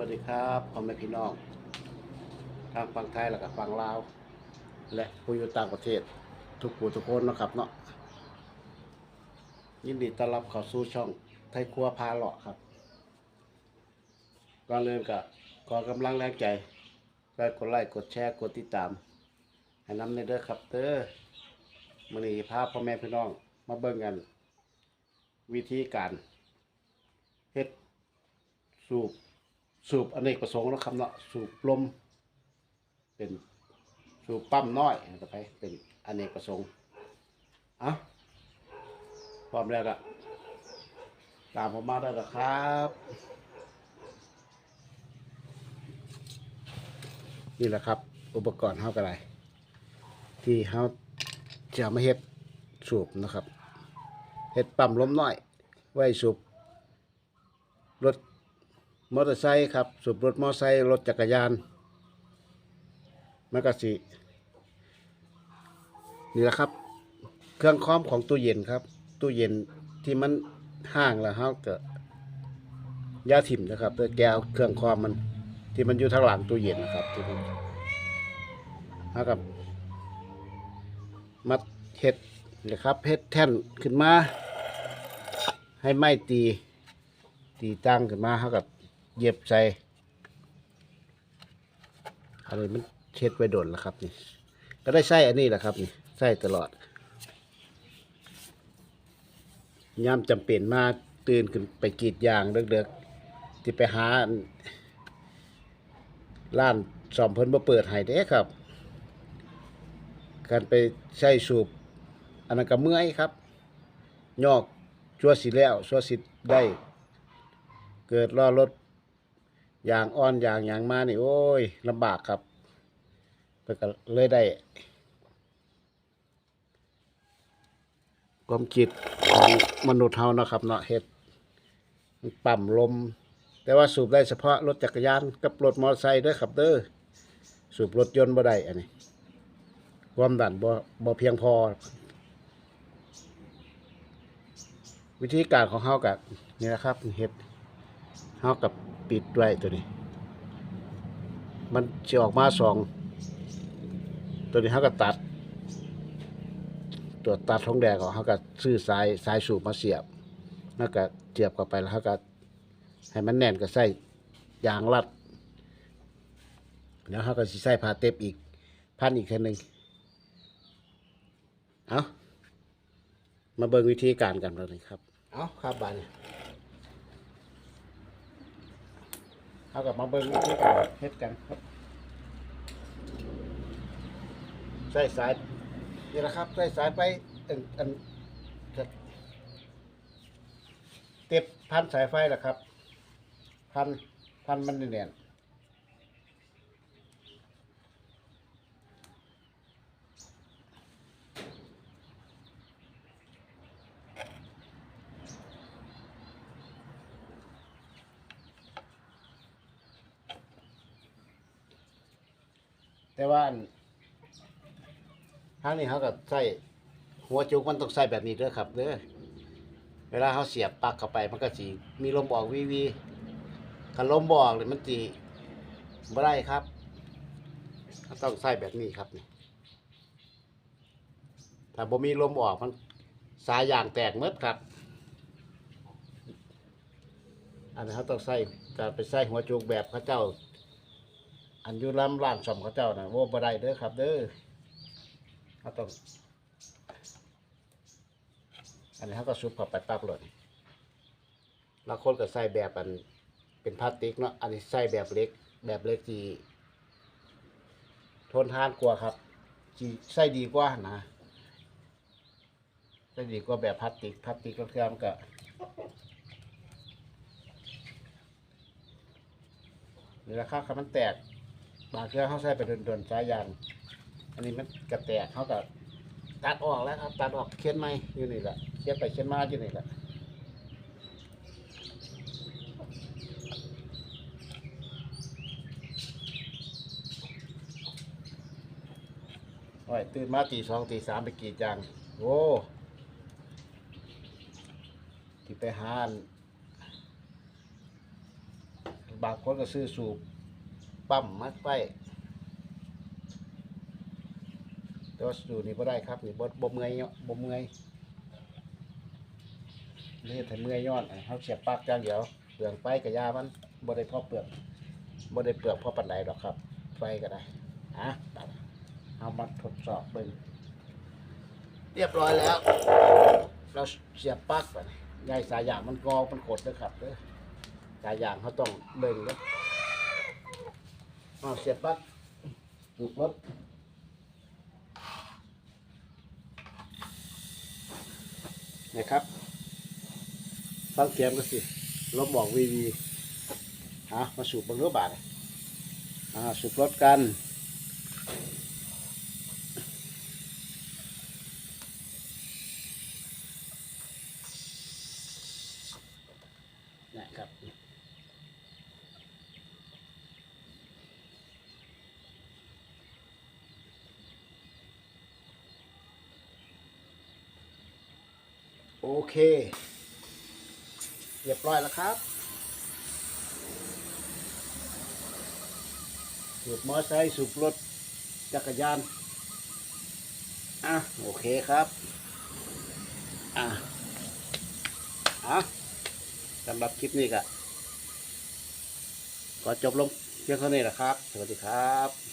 วัสดีครับพ่อแม่พี่น้อง ทางฝั่งไทยและกับฝั่งลาว และผู้อยู่ต่างประเทศ ทุกผู้ทุกคนนะครับเนาะยินดีต้อนรับเข้าสู่ช่องไทยครัวพาเลาะครับก่อนเริ่มกับขอกำลังแรงใจไปกดไลค์กดแชร์กดติดตาม ให้น้ำในเด้อครับเด้อมื้อนี้พาพ่อแม่พี่น้อง มาเบิ่งกัน วิธีการเฮ็ดสูบ สูบอเนกประสงค์นะครับเนาะสูบลม เป็นสูบปั๊มน้อยต่อไปเป็นอเนกประสงค์อะพร้อมแล้วก็ตามผมมาได้แล้วครับนี่แหละครับ อุปกรณ์เฮากันไรที่เฮาจะเอามาเฮ็ดสูบนะครับเฮ็ดปั๊มล้มน้อย ไว้สูบรถ มอเตอร์ไซค์ครับสูบรถมอเตอร์ไซค์รถจักรยานมันก็สินี่แหละครับ เครื่องคอมของตู้เย็นครับ ตู้เย็นที่มันห่างแล้วเฮาก็ยาถิ่มนะครับเพื่อแก้วเครื่องคอมมัน ที่มันอยู่ทางหลังตู้เย็นนะครับที่มันเฮากับมัดเฮ็ดนะครับเฮ็ดแท่นขึ้นมา ให้ไม้ตี ตีตั้งขึ้นมาเฮากับ เย็บใส่อันนี้มันเช็ดไว้โดนแล้วครับนี่ ก็ได้ใส่อันนี้แหละครับนี่ใส่ตลอดยามจำเป็นมาตื่นขึ้นไปกรีดยางเด็กๆที่ไปหาอันร้านซ่อมเพิ่นมาเปิดให้เด้ครับ การไปใช้สูบอันนั้นก็เมื่อยครับยอกชัวสิแล้วชัวสิได้ เกิดล้อรถ อย่างอ่อนอย่างอย่างมานี่โอ้ยลำบากครับเพื่อก็เลยได้ความคิดของมนุษย์เฮานะครับเนาะเฮ็ดปั๊มลม แต่ว่าสูบได้เฉพาะรถจักรยานกับรถมอเตอร์ไซค์ด้อครับเด้อสูบรถยนต์บ่ได้อันนี้ความดันบ่บ่เพียงพอ วิธีการของเฮากับนี่นะครับเฮ็ดเท่ากับ ปิดไว้ตัวนี้ มันจะออกมาสอง ตัวนี้เขาก็ตัด ตัวตัดทองแดงของเขาก็ซื้อสายสายสูบมาเสียบ แล้วก็เจียบเข้าไปแล้วเขาก็ให้มันแน่นก็ใส่ยางรัด แล้วเขาก็สิใส่ผ้าเต็บอีก พันอีกทีหนึ่งเอามาเบิ่งวิธีการกันเลยครับ เอาครับบานนี้ เอากลับมาเบิ้งวิธีการเฮ็ดกันครับใส่สายนี่แหละครับใส่สายไปอันอันจะเต็บพันสายไฟแหละครับ พันพันมันแน่น แต่ว่าอันทางนี้เขาก็ใส่หัวจุกมันต้องใส่แบบนี้เด้อครับเด้อเวลาเขาเสียบปลักเข้าไปมันก็สิมีลมออกวีวีคันลมบออกเลยมันสิบ่ได้ครับต้องใส่แบบนี้ครับนี่ถ้าบ่มีลมออกมันสายยางแตกหมดครับอันนี้เขาต้องใส่การไปใส่หัวจุกแบบเขาเจ้า อันอยุล้ำร้านสมเขาเจ้านะโว้บ่ได้เด้อครับ เด้อเขาต้อง อันนี้เขาก็ซุปเข้าไปปั๊บเลยบางคนก็ใส่แบบอันเป็นพลาสติกเนาะ อันนี้ใส่แบบเล็ก แบบเล็กที่ทนทานกว่าครับที่ใส่ดีกว่านะใส่ดีกว่าแบบพลาสติก พลาสติกก็เครื่องก็นี่แหละครับคำมันแตก บางเครื่องเขาใส่ไปโดนๆสายยางอันนี้มันกระแตกเขาก็ตัดออกแล้วครับ ตัดออกเขียนไม้อยู่นี่แหละเขียนไปเขียนมาอยู่นี่แหละโอ้ยตื่นมาตีสองตีสามไปกรีดยางโอ้ที่ไปหานบางคนก็ซื้อสูบ ปั๊มมัดไปแต่ว่าสูนี่บ่ได้ครับนี่บ่บ่เมื่อยบ่เมื่อยนี่ถ้าเมื่อยย้อนเขาเสียบปลั๊กอย่างเดียวเปลืองไฟกับยามันบ่ได้พอเปลือกบ่ได้เปลือกพอปานใดดอกครับ ไฟก็ได้อะตัดเอามาทดสอบเบิ่งเรียบร้อยแล้ว เราเสียบปลั๊กไปนี่ใหญ่สายยางมันกอมันขดเด้อครับเด้อสายยางเขาต้องเบิ่งเด้อเอาเสียบปลั๊กสูบรถนะครับ ฟังเสียงก็สิลบบอกวีวีอะมาสูบบังเรือบาทอ่าสูบรถกันนะครับ โอเคเรียบร้อยแล้วครับสูบมอไซค์สูบรถจักรยาน อะ โอเคครับ อะ อะสำหรับคลิปนี้ก็ขอจบลงเพียงเท่านี้แหละครับ สวัสดีครับ